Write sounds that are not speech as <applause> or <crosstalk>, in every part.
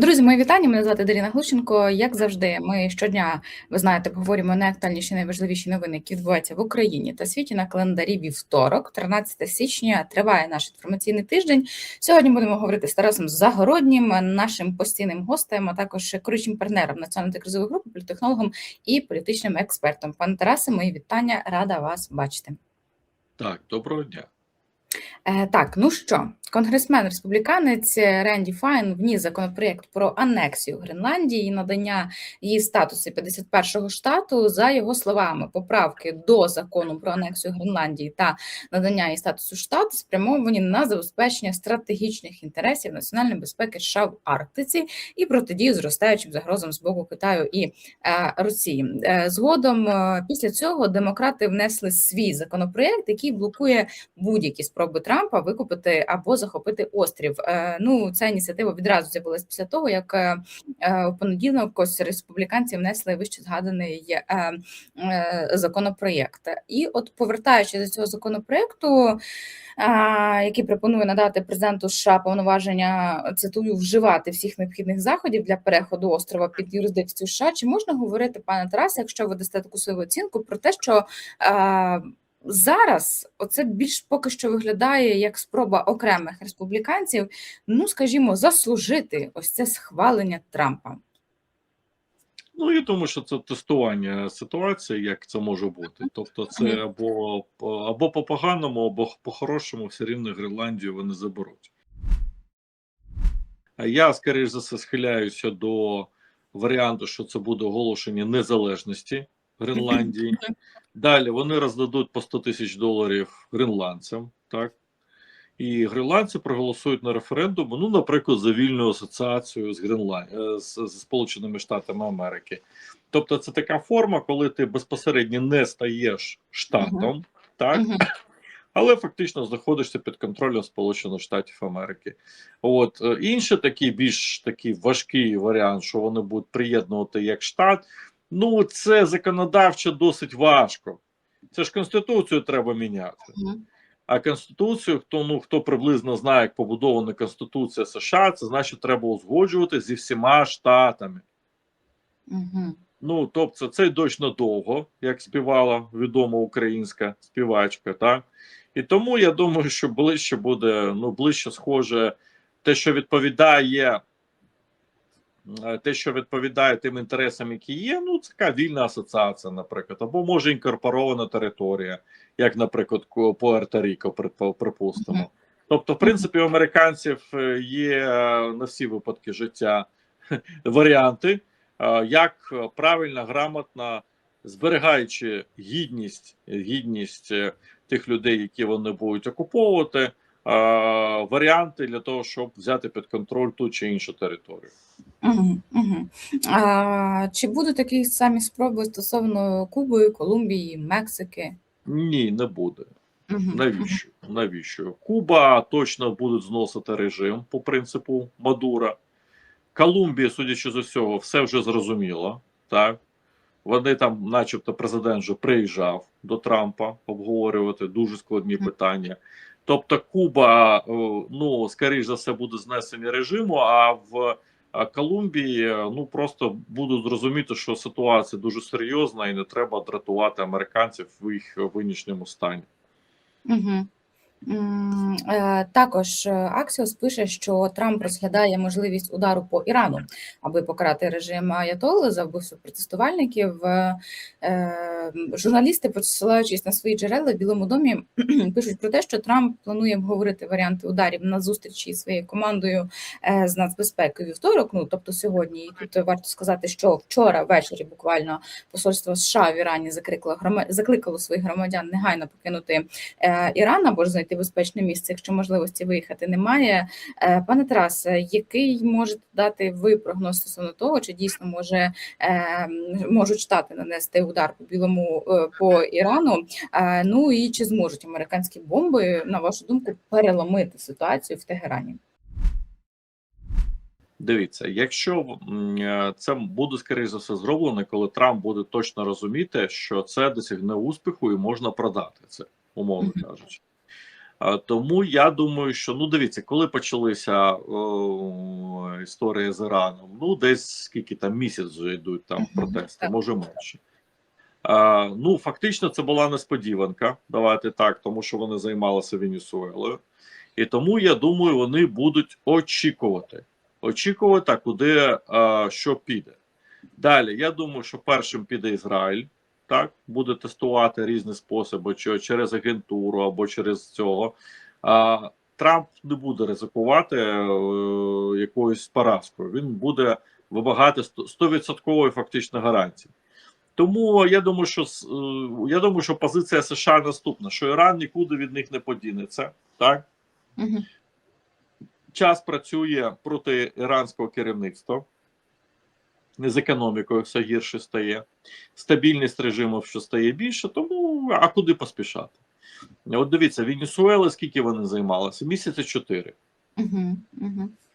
Друзі, мої вітання. Мене звати Даріна Глущенко. Як завжди, ми щодня, ви знаєте, поговоримо найактуальніші, найважливіші новини, які відбуваються в Україні та світі на календарі вівторок, 13 січня. Триває наш інформаційний тиждень. Сьогодні будемо говорити з Тарасом Загороднім, нашим постійним гостем, а також керуючим партнером національної кризової групи, політехнологом і політичним експертом. Пане Тарасе, мої вітання, рада вас бачити. Так, доброго дня. Е, Так, ну що, конгресмен республіканець Ренді Файн вніс законопроєкт про анексію Гренландії і надання її статусу 51-го штату. За його словами, поправки до закону про анексію Гренландії та надання її статусу штату спрямовані на забезпечення стратегічних інтересів національної безпеки США в Арктиці і протидію зростаючим загрозам з боку Китаю і е, Росії. Е, Згодом е, після цього демократи внесли свій законопроєкт, який блокує будь-які спроби Трампа викупити або захопити острів. Е, Ну, ця ініціатива відразу з'явилась після того, як е, е, в понеділок ось республіканці внесли вище згаданий законопроєкт. І от повертаючись до цього законопроєкту, який пропонує надати президенту США повноваження цитую вживати всіх необхідних заходів для переходу острова під юрисдикцію США. Чи можна говорити, пане Тарасе, якщо ви дасте таку свою оцінку про те, що зараз оце більш поки що виглядає як спроба окремих республіканців, ну скажімо, заслужити ось це схвалення Трампа? Ну, я думаю, що це тестування ситуації, як це може бути. Тобто, це або, по- або по поганому, або по-хорошому все рівно Гренландію вони заберуть. Я, скоріш за все, схиляюся до варіанту, що це буде оголошення незалежності Гренландії. Далі вони роздадуть по 100 тисяч доларів гренландцям, так? І гренландці проголосують на референдуму, ну, наприклад, за вільну асоціацію з Гренланд... е, з, з Сполученими Штатами Америки. Тобто, це така форма, коли ти безпосередньо не стаєш штатом, так? Мгм. але фактично знаходишся під контролем Сполучених Штатів Америки. От е, інший такий більш такий важкий варіант, що вони будуть приєднувати як штат. Ну це законодавчо досить важко. Це ж конституцію треба міняти. А конституцію, хто ну хто приблизно знає, як побудована Конституція США, це значить, треба узгоджувати зі всіма штатами. Ну тобто, це дощ надовго, як співала відома українська співачка, так і тому я думаю, що ближче буде ну ближче схоже те, що відповідає. Е, Те, що відповідає тим інтересам, які є, ну це така вільна асоціація, наприклад, або може інкорпорована територія, як, наприклад, Пуерто-Ріко, припустимо. Тобто, в принципі, у американців е, є е, на всі випадки життя варіанти, як правильно, грамотно, зберігаючи гідність, гідність тих людей, які вони будуть окуповувати, варіанти для того, щоб взяти під контроль ту чи іншу територію. Мгм, мгм. А, чи будуть такі самі спроби стосовно Куби, Колумбії, Мексики? Ні, не буде. Мгм, Навіщо? Навіщо? Куба точно будуть зносити режим по принципу Мадура. Колумбія, судячи з усього, все вже зрозуміло. Так? Вони там, начебто, президент вже приїжджав до Трампа обговорювати дуже складні Мгм. питання. Тобто, Куба, е, ну, скоріш за все, буде знесення режиму, а в е, Колумбії е, ну просто будуть зрозуміти, що ситуація дуже серйозна і не треба дратувати американців в їх винічному стані. Мгм. Е, Також е, Аксіос пише, що Трамп розглядає можливість удару по Ірану, аби покарати режим Аятолли за вбивство протестувальників. Е, е, Журналісти, посилаючись на свої джерела в Білому домі, <clears throat> пишуть про те, що Трамп планує обговорити варіанти ударів на зустрічі зі своєю командою е, з нацбезпеки вівторок. Ну тобто сьогодні. І тут варто сказати, що вчора ввечері буквально посольство США в Ірані закликало своїх громадян негайно покинути е, Іран або ж знайти безпечне місце, якщо можливості виїхати немає. Е, Пане Тарасе, який можете дати ви прогноз стосовно того, чи дійсно може е, можуть штати нанести удар по білому е, по Ірану? Е, Ну і чи зможуть американські бомби, на вашу думку, переломити ситуацію в Тегерані? Дивіться, якщо це буде скоріше за все зроблено, коли Трамп буде точно розуміти, що це досягне успіху і можна продати це, умовно кажучи. А, Тому я думаю, що ну дивіться, коли почалися о, історії з Іраном, ну десь скільки там місяць вже йдуть там протести, може менше. А, ну, фактично, це була несподіванка. Давайте так, тому що вони займалися Венесуелою. І тому я думаю, вони будуть очікувати. Очікувати, куди а, що піде. Далі, я думаю, що першим піде Ізраїль, так, буде тестувати різні способи, чи через агентуру або через цього. А, Трамп не буде ризикувати е, якоюсь поразкою. Він буде вимагати 100% фактично гарантій. Тому я думаю, що е, я думаю, що позиція США наступна: що Іран нікуди від них не подінеться. Так Мгм. час працює проти іранського керівництва. Не з економікою все гірше стає. Стабільність режиму що стає більше, тому а куди поспішати? От дивіться, Венесуела, скільки вони займалися? Місяці чотири.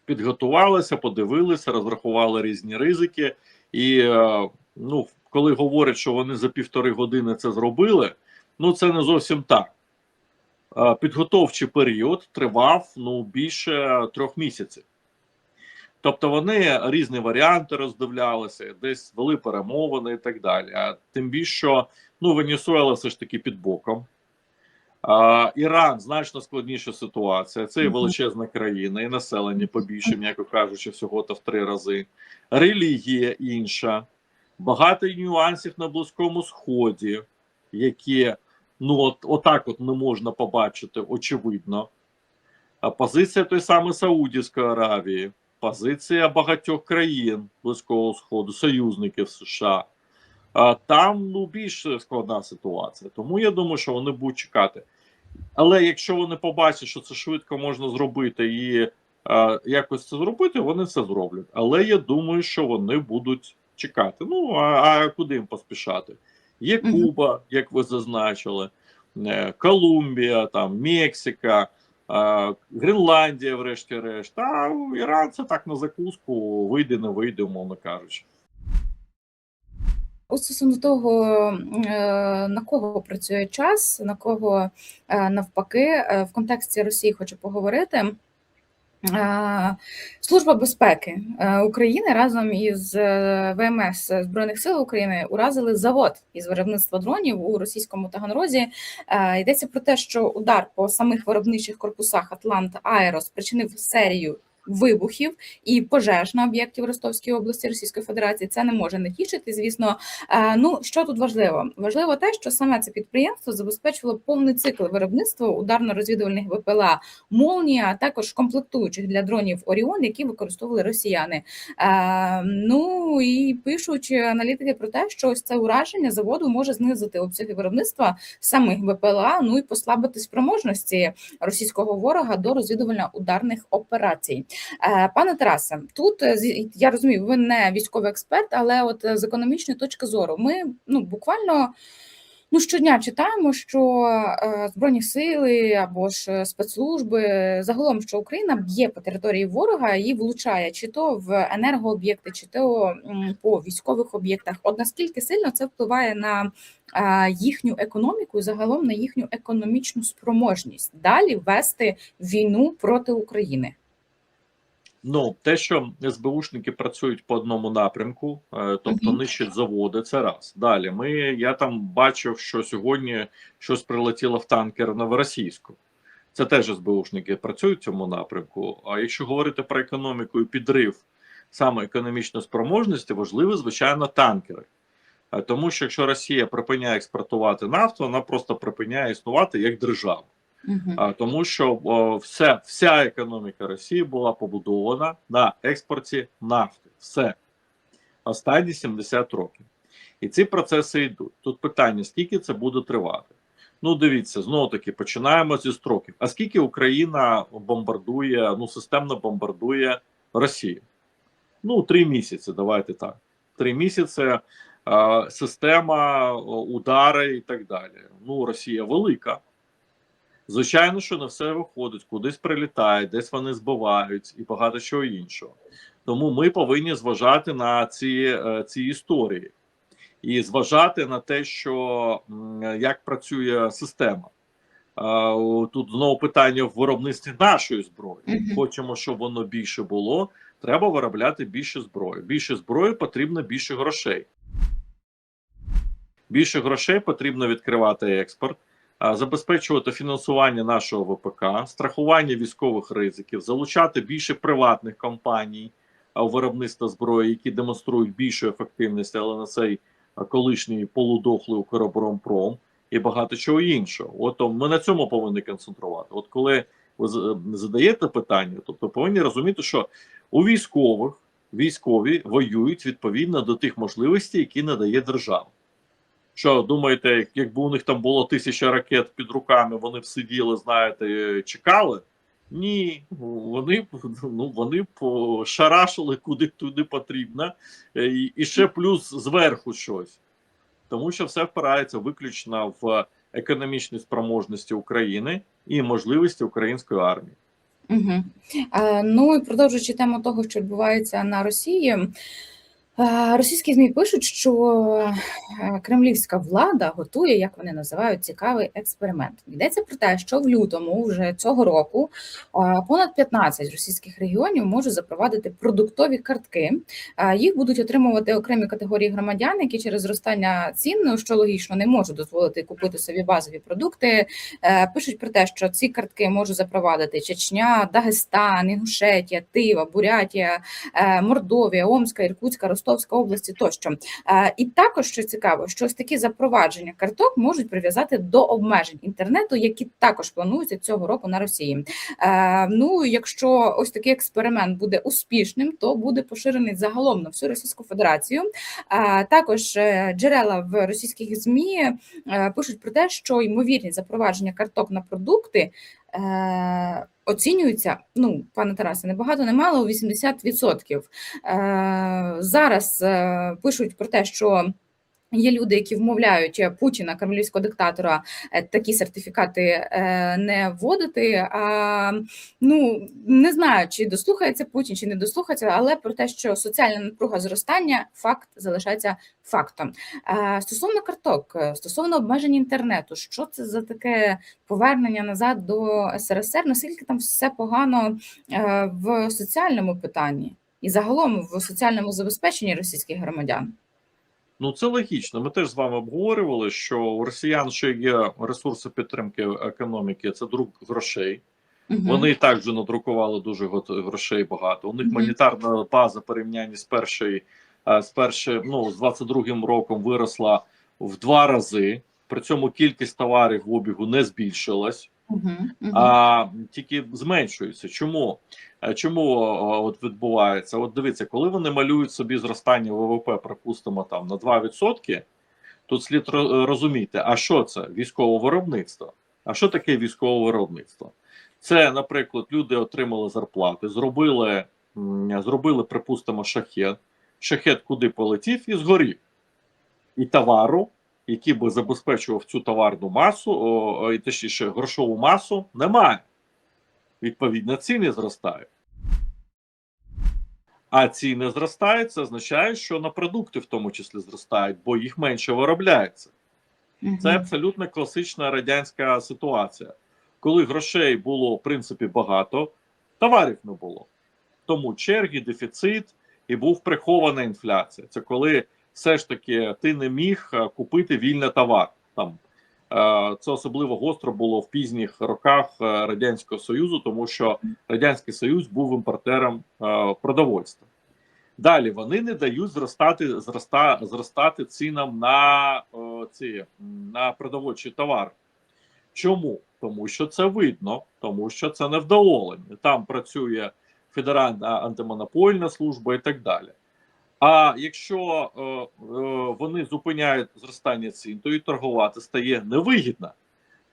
Підготувалися, подивилися, розрахували різні ризики. І е, ну, коли говорять, що вони за півтори години це зробили, ну це не зовсім так. Е, Підготовчий період тривав ну, більше трьох місяців. Тобто вони різні варіанти роздивлялися, десь вели перемовини і так далі. А тим більше, що ну, Венесуела все ж таки під боком. А, Іран значно складніша ситуація. Це і величезна країна, і населення побільше, м'яко кажучи, всього то в три рази. Релігія інша, багато нюансів на Близькому Сході, які ну от отак от не можна побачити, очевидно. А позиція той самої Саудівської Аравії, позиція багатьох країн Близького Сходу, союзників США. Там ну більш складна ситуація. Тому я думаю, що вони будуть чекати. Але якщо вони побачать, що це швидко можна зробити і е, якось це зробити, вони це зроблять. Але я думаю, що вони будуть чекати. Ну а, а куди їм поспішати? Є Куба, як ви зазначили, е, Колумбія, там Мексика, Гренландія, врешті-решт. А Іран це так на закуску вийде, не вийде, умовно кажучи. У стосовно того, е, на кого працює час, на кого е, навпаки, е, в контексті Росії хочу поговорити. Е, Служба безпеки е, України разом із е, ВМС Збройних сил України уразили завод із виробництва дронів у російському Таганрозі. Йдеться про те, що удар по самих виробничих корпусах Атлант Аеро спричинив серію вибухів і пожеж на об'єкті в Ростовській області Російської Федерації. Це не може не тішити. Звісно, Е, ну що тут важливо? Важливо те, що саме це підприємство забезпечило повний цикл виробництва ударно-розвідувальних ВПЛА Молнія, а також комплектуючих для дронів Оріон, які використовували росіяни. Е, ну і пишуть аналітики про те, що ось це ураження заводу може знизити обсяги виробництва самих ВПЛА, ну і послабити спроможності російського ворога до розвідувально-ударних операцій. Е, Пане Тарасе, тут е, я розумію, ви не військовий експерт, але от е, з економічної точки зору, ми ну буквально. Ну, щодня читаємо, що збройні сили або ж спецслужби загалом, що Україна б'є по території ворога і влучає чи то в енергооб'єкти, чи то по військових об'єктах. От наскільки сильно це впливає на їхню економіку і загалом на їхню економічну спроможність далі вести війну проти України? Ну, те, що СБУшники працюють по одному напрямку, е, тобто нищать заводи, це раз. Далі ми я там бачив, що сьогодні щось прилетіло в танкер новоросійську. Це теж СБУшники працюють в цьому напрямку. А якщо говорити про економіку і підрив саме економічної спроможності, важливі, звичайно, танкери. Е, Тому що якщо Росія припиняє експортувати нафту, вона просто припиняє існувати як держава. А, тому що о, вся, вся економіка Росії була побудована на експорті нафти. Все останні 70 років. І ці процеси йдуть. Тут питання: скільки це буде тривати? Ну, дивіться, знову таки починаємо зі строків. А скільки Україна бомбардує, ну системно бомбардує Росію? Ну, три місяці. Давайте так. Три місяці. е, Система, удари і так далі. Ну, Росія велика. Звичайно, що не все виходить, кудись прилітає, десь вони збивають і багато чого іншого. Тому ми повинні зважати на ці, е, ці історії і зважати на те, що як працює система. Тут знову питання в виробництві нашої зброї. Хочемо, щоб воно більше було. Треба виробляти більше зброї. Більше зброї потрібно більше грошей. Більше грошей потрібно відкривати експорт, забезпечувати фінансування нашого ВПК, страхування військових ризиків, залучати більше приватних компаній а, у виробництво зброї, які демонструють більшу ефективність, але на цей колишній полудохлий Укроборонпром і багато чого іншого. От ми на цьому повинні концентрувати. От коли ви задаєте питання, тобто повинні розуміти, що у військових військові воюють відповідно до тих можливостей, які надає держава. Що думаєте, якби у них там було тисяча ракет під руками, вони б сиділи, знаєте, чекали? Ні, вони б, ну вони б шарашили куди туди потрібно, е, і, і ще плюс зверху щось. Тому що все впирається виключно в економічні спроможності України і можливості української армії. Угу. Е, ну і продовжуючи тему того, що відбувається на Росії, російські ЗМІ пишуть, що е, кремлівська влада готує, як вони називають, цікавий експеримент. Йдеться про те, що в лютому вже цього року е, понад 15 російських регіонів можуть запровадити продуктові картки. Е, Їх будуть отримувати окремі категорії громадян, які через зростання цін, ну, що логічно, не можуть дозволити купити собі базові продукти. Е, Пишуть про те, що ці картки можуть запровадити Чечня, Дагестан, Інгушетія, Тива, Бурятія, е, Мордовія, Омська, Іркутська, Ростовська області тощо. Е, І також що цікаво, що ось такі запровадження карток можуть прив'язати до обмежень інтернету, які також плануються цього року на Росії. Е, Ну, якщо ось такий експеримент буде успішним, то буде поширений загалом на всю Російську Федерацію. Е, Також джерела в російських змі пишуть про те, що ймовірність запровадження карток на продукти оцінюється. Ну, пане Тарасе, не багато, не мало 80%. Е, зараз е, пишуть про те, що. Є люди, які вмовляють Путіна, кремлівського диктатора, е, такі сертифікати е, не вводити. А, ну не знаю, чи дослухається Путін, чи не дослухається, але про те, що соціальна напруга зростання, факт залишається фактом. Е, Стосовно карток, е, стосовно обмежень інтернету, що це за таке повернення назад до СРСР? Наскільки там все погано е, в соціальному питанні і загалом в соціальному забезпеченні російських громадян? Ну це логічно. Ми теж з вами обговорювали, що у росіян ще є ресурси підтримки економіки, це друк грошей. Мгм. Вони і так вже надрукували дуже грошей багато. У них монетарна база порівняння з першої, е, з першої, ну з 22-м роком виросла в два рази. При цьому кількість товарів в обігу не збільшилась. А тільки зменшується. Чому? Е, Чому от відбувається? От дивіться, коли вони малюють собі зростання ВВП, припустимо, там на 2%, тут слід розуміти, а що це військове виробництво? А що таке військове виробництво? Це, наприклад, люди отримали зарплати, зробили, зробили припустимо, шахет. Шахет куди полетів і згорів. І товару, який би забезпечував цю товарну масу, о, і точніше грошову масу, немає. Відповідно, ціни зростають. А ціни зростають, це означає, що на продукти в тому числі зростають, бо їх менше виробляється. Це абсолютно класична радянська ситуація. Коли грошей було в принципі багато, товарів не було. Тому черги, дефіцит і був прихована інфляція. Це коли все ж таки ти не міг е, купити вільний товар. Там е, це особливо гостро було в пізніх роках е, радянського союзу, тому що радянський союз був імпортером продовольства. Далі вони не дають зростати зроста, зростати цінам на ці на продовольчий товар. Чому? Тому що це видно, тому що це невдоволення. Там працює Федеральна антимонопольна служба і так далі. А якщо е, е, вони зупиняють зростання цін, то і торгувати стає невигідно.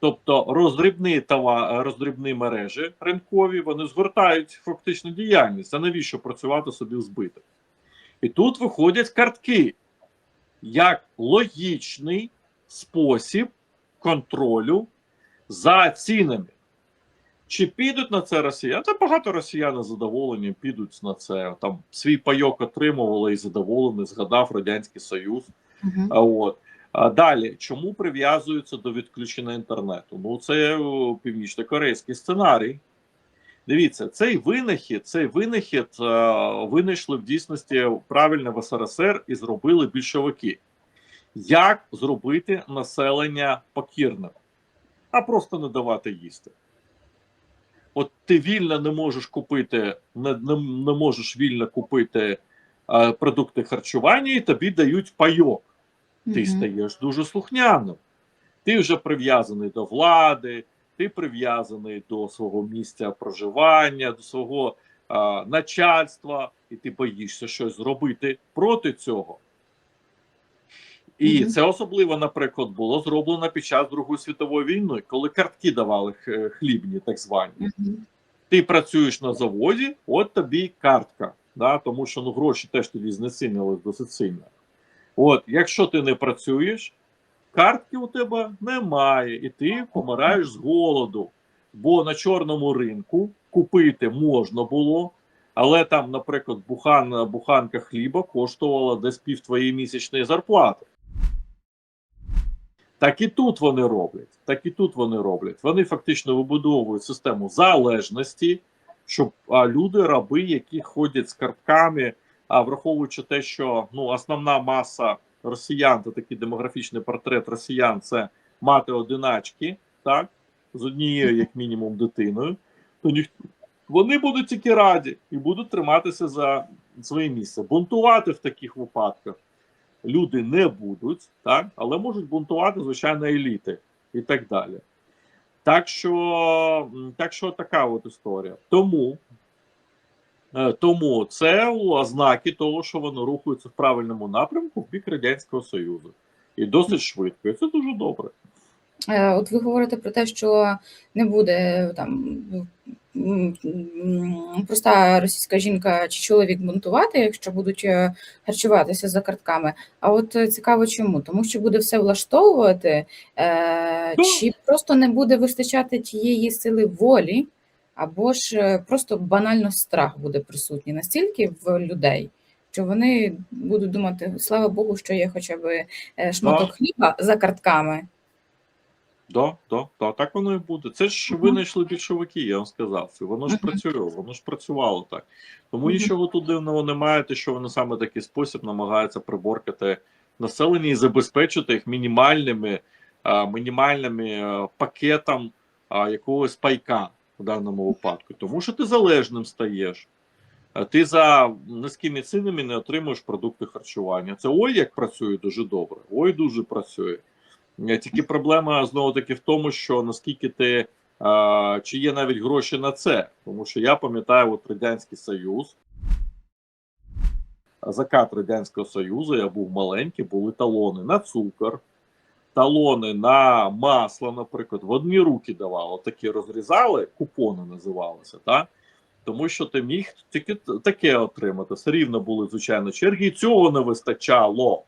Тобто роздрібні товар, роздрібні мережі ринкові вони згортають фактично діяльність. А навіщо працювати собі в збиток? І тут виходять картки як логічний спосіб контролю за цінами. Чи підуть на це росіяни? Та багато росіян задоволені підуть на це. Там свій пайок отримували і задоволені, згадав Радянський Союз. А от А далі, чому прив'язуються до відключення інтернету? Ну, це північно-корейський сценарій. Дивіться, цей винахід, цей винахід е, винайшли в дійсності правильно в СРСР і зробили більшовики. Як зробити населення покірним? А просто не давати їсти. От ти вільно не можеш купити, не, не, не можеш вільно купити е, продукти харчування, і тобі дають пайок ти Мгм. стаєш дуже слухняним. Ти вже прив'язаний до влади, ти прив'язаний до свого місця проживання, до свого а, начальства, і ти боїшся щось зробити проти цього. І Мгм. це особливо, наприклад, було зроблено під час Другої світової війни, коли картки давали хлібні, так звані Мгм. ти працюєш на заводі, от тобі картка. Да? Тому що ну, гроші теж тоді знецінили досить сильно. От, якщо ти не працюєш, картки у тебе немає, і ти помираєш з голоду. Бо на чорному ринку купити можна було, але там, наприклад, бухан, буханка хліба коштувала десь пів твоєї місячної зарплати. Так і тут вони роблять. Так і тут вони роблять. Вони фактично вибудовують систему залежності, щоб а, люди, раби, які ходять з картками, а враховуючи те, що ну основна маса росіян, це такий демографічний портрет росіян, це мати одиначки, так, з однією, як мінімум, дитиною, то ніхто вони будуть тільки раді і будуть триматися за своє місце. Бунтувати в таких випадках люди не будуть, так, але можуть бунтувати, звичайно, еліти і так далі. Так що, так що така от історія. Тому, е, тому це ознаки того, що вони рухаються в правильному напрямку в бік Радянського Союзу. І досить швидко. І це дуже добре. Е, От ви говорите про те, що не буде там м, м, проста російська жінка чи чоловік бунтувати, якщо будуть е, харчуватися за картками. А от е, цікаво, чому? Тому що буде все влаштовувати, е, Ну. чи просто не буде вистачати тієї сили волі, або ж е, просто банально страх буде присутній настільки в людей. Що вони будуть думати, слава Богу, що є хоча б е, шматок хліба за картками. Да, да, да, так воно і буде. Це ж винайшли більшовики, я вам сказав. Це воно ж працює, воно ж працювало так. Тому нічого тут дивного немає, те, що вони саме такий спосіб намагаються приборкати населення і забезпечити їх мінімальними, а, мінімальними а, пакетом а, якогось пайка в даному випадку. Тому що ти залежним стаєш. А Ти за низькими цінами не отримуєш продукти харчування. Це ой, як працює дуже добре, ой, дуже працює. Е, Тільки проблема знову таки в тому, що наскільки ти а, чи є навіть гроші на це, тому що я пам'ятаю, от радянський союз, закат радянського союзу, я був маленький, були талони на цукор, талони на масло, наприклад, в одні руки давали, такі розрізали, купони називалися, так? Тому що ти міг тільки таке отримати. Все рівно були звичайно черги, і цього не вистачало.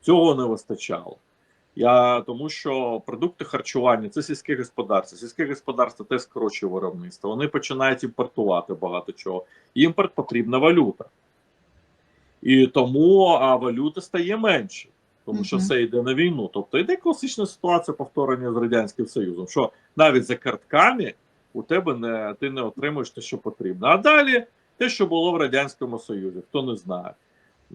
Цього не вистачало. Я тому, що продукти харчування це сільське господарство. Сільське господарство теж скорочує виробництво. Вони починають імпортувати багато чого. Імпорт потрібна валюта. І тому а валюти стає менше, тому що все йде на війну. Тобто йде класична ситуація повторення з радянським союзом, що навіть за картками у тебе не ти не отримуєш те, що потрібно. А далі те, що було в радянському союзі, хто не знає.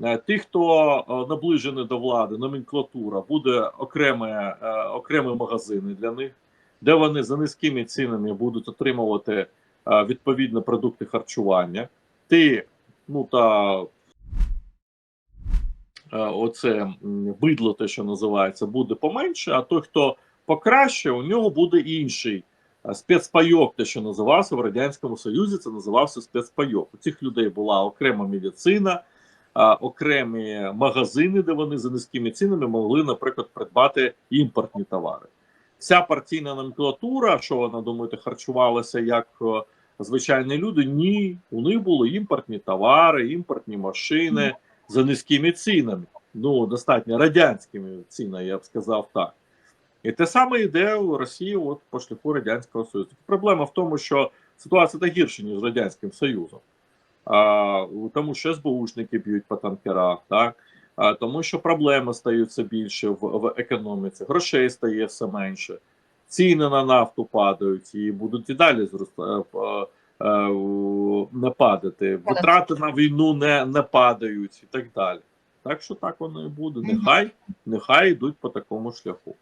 Е, Ті, хто е, наближений до влади, номенклатура, буде окреме, е, окремі магазини для них, де вони за низькими цінами будуть отримувати відповідно продукти харчування. Ти, ну та оце бидло, те, що називається, буде поменше, а той, хто покраще, у нього буде інший спецпайок, те, що називався в Радянському Союзі, це називався спецпайок. У цих людей була окрема медицина, окремі магазини, де вони за низькими цінами могли, наприклад, придбати імпортні товари. Вся партійна номенклатура, що вона думаєте, харчувалася як е, звичайні люди, ні, у них були імпортні товари, імпортні машини за низькими цінами. Ну, достатньо радянськими цінами, я б сказав так. І те саме йде у Росії от по шляху Радянського Союзу. Проблема в тому, що ситуація та гірша, ніж з Радянським Союзом. Тому що СБУшники б'ють по танкерах, так? тому що проблеми стають все більше в, в економіці, грошей стає все менше, ціни на нафту падають і будуть і далі зростати. Не падати, витрати на війну не, не падають і так далі. Так що так воно і буде. Нехай, нехай йдуть по такому шляху.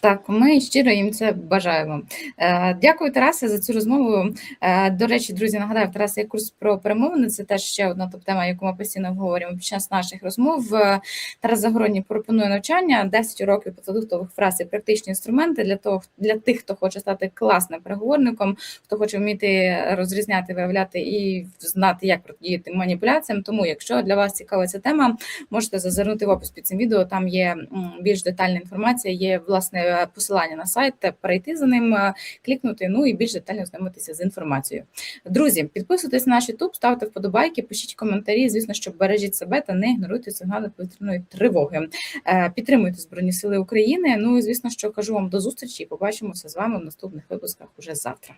Так, ми щиро їм це бажаємо. Е, Дякую, Тарасе, за цю розмову. Е, До речі, друзі, нагадаю, в Тараса є курс про перемовини. Це теж ще одна топ-тема, яку ми постійно обговорюємо під час наших розмов. Е, Тарас Загородній пропонує навчання 10 років продуктових фраз і практичні інструменти для того, для тих, хто хоче стати класним переговорником, хто хоче вміти розрізняти, виявляти і знати, як протидіяти маніпуляціям. Тому, якщо для вас цікава ця тема, можете зазирнути в опис під цим відео. Там є більш детальна інформація. Є власне посилання на сайт, перейти за ним, е, клікнути. Ну і більш детально знайомитися з інформацією. Друзі, підписуйтесь на наш YouTube, ставте вподобайки, пишіть коментарі. Звісно, що бережіть себе та не ігноруйте сигнали повітряної тривоги. Е, Підтримуйте Збройні Сили України. Ну і звісно, що кажу вам до зустрічі. і Побачимося з вами в наступних випусках уже завтра.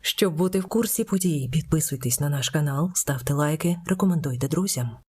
Щоб бути в курсі подій, підписуйтесь на наш канал, ставте лайки, рекомендуйте друзям.